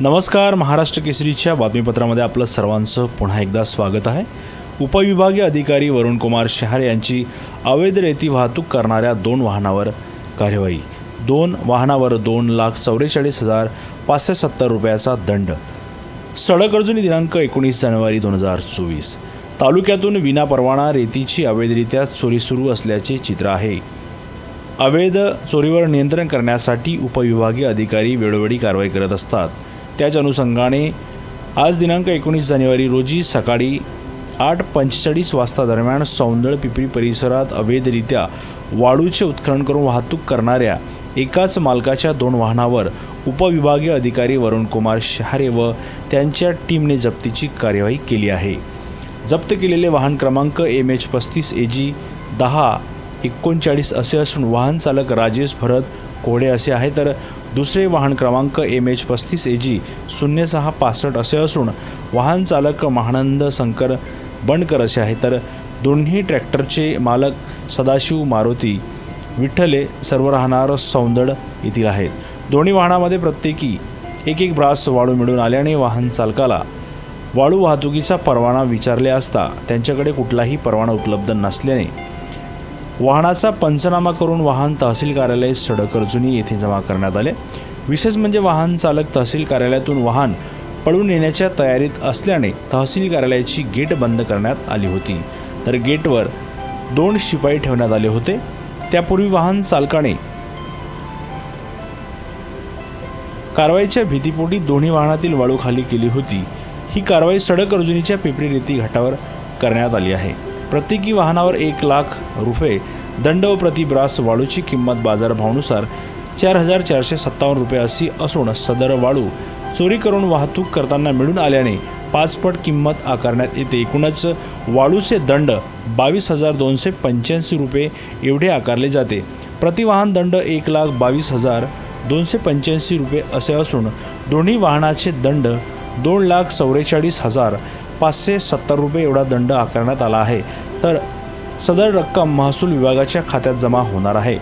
नमस्कार महाराष्ट्र केसरीच्या बातमीपत्रामध्ये आपलं सर्वांचं पुन्हा एकदा स्वागत आहे. उपविभागीय अधिकारी वरुणकुमार शहार यांची अवैध रेती वाहतूक करणाऱ्या दोन वाहनावर कार्यवाही. दोन वाहनावर दोन लाख चौवेचाळीस हजार पाचशे सत्तर रुपयाचा दंड. सडक अर्जुनी दिनांक एकोणीस जानेवारी दोन हजार चोवीस. तालुक्यातून विनापरवाना रेतीची अवैधरित्या चोरी सुरू असल्याचे चित्र आहे. अवैध चोरीवर नियंत्रण करण्यासाठी उपविभागीय अधिकारी वेळोवेळी कारवाई करत असतात. त्याच अनुषंगाने आज दिनांक एकोणीस जानेवारी रोजी सकाळी आठ पंचेचाळीस वाजता दरम्यान सौंदळ पिपरी परिसरात अवैधरित्या वाळूचे उत्खनन करून वाहतूक करणाऱ्या एकाच मालकाच्या दोन वाहनावर उपविभागीय अधिकारी वरुण कुमार शहारे व त्यांच्या टीमने जप्तीची कार्यवाही केली आहे. जप्त केलेले वाहन क्रमांक एम एच पस्तीस ए जी दहा एकोणचाळीस असे असून वाहन चालक राजेश भरत कोडे असे आहे तर दुसरे वाहन क्रमांक एम एच पस्तीस ए जी शून्य सहा पासष्ट असे असून वाहन चालक महानंद शंकर बंडकर असे आहे तर दोन्ही ट्रॅक्टरचे मालक सदाशिव मारुती विठ्ठले सर्व राहणार सौंदड येथील आहेत. दोन्ही वाहनामध्ये प्रत्येकी एक एक ब्रास वाळू मिळून आल्याने वाहन चालकाला वाळू वाहतुकीचा परवाना विचारले असता त्यांच्याकडे कुठलाही परवाना उपलब्ध नसल्याने वाहनाचा पंचनामा करून वाहन तहसील कार्यालय सडक अर्जुनी येथे जमा करण्यात आले. विशेष म्हणजे वाहन चालक तहसील कार्यालयातून वाहन पळून येण्याच्या तयारीत असल्याने तहसील कार्यालयाची गेट बंद करण्यात आली होती. तर गेटवर दोन शिपाई ठेवण्यात आले होते. त्यापूर्वी वाहन चालकाने कारवाईच्या भीतीपोटी दोन्ही वाहनातील वाळू खाली केली होती. ही कारवाई सडक अर्जुनीच्या पिपरी रेती घाटावर करण्यात आली आहे. प्रत्येकी वाहनावर एक लाख रुपये दंड व प्रति ब्रास वाळूची किंमत बाजारभावानुसार चार हजार चारशे सत्तावन्न रुपये अशी असून सदर वाळू चोरी करून वाहतूक करताना मिळून आल्याने पाचपट किंमत आकारण्यात येते. एकूणच वाळूचे दंड बावीस हजार दोनशे पंच्याऐंशी रुपये एवढे आकारले जाते. प्रतिवाहन दंड एक लाख बावीस हजार दोनशे पंच्याऐंशी रुपये असे असून दोन्ही वाहनाचे दंड दोन लाख चौवेचाळीस हजार पाचशे सत्तर रुपये एवढा दंड आकारण्यात आला आहे. तर सदर रक्कम महसूल विभागाच्या खात्यात जमा होणार आहे.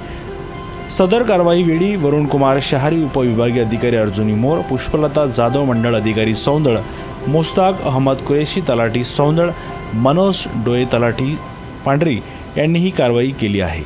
सदर कारवाईवेळी वरुण कुमार शहारी उपविभागीय अधिकारी अर्जुनी मोर पुष्पलता जाधव मंडळ अधिकारी सौंदळ मुस्ताक अहमद कुरेशी तलाठी सौंदळ मनोज डोळे तलाठी पांढरी यांनी ही कारवाई केली आहे.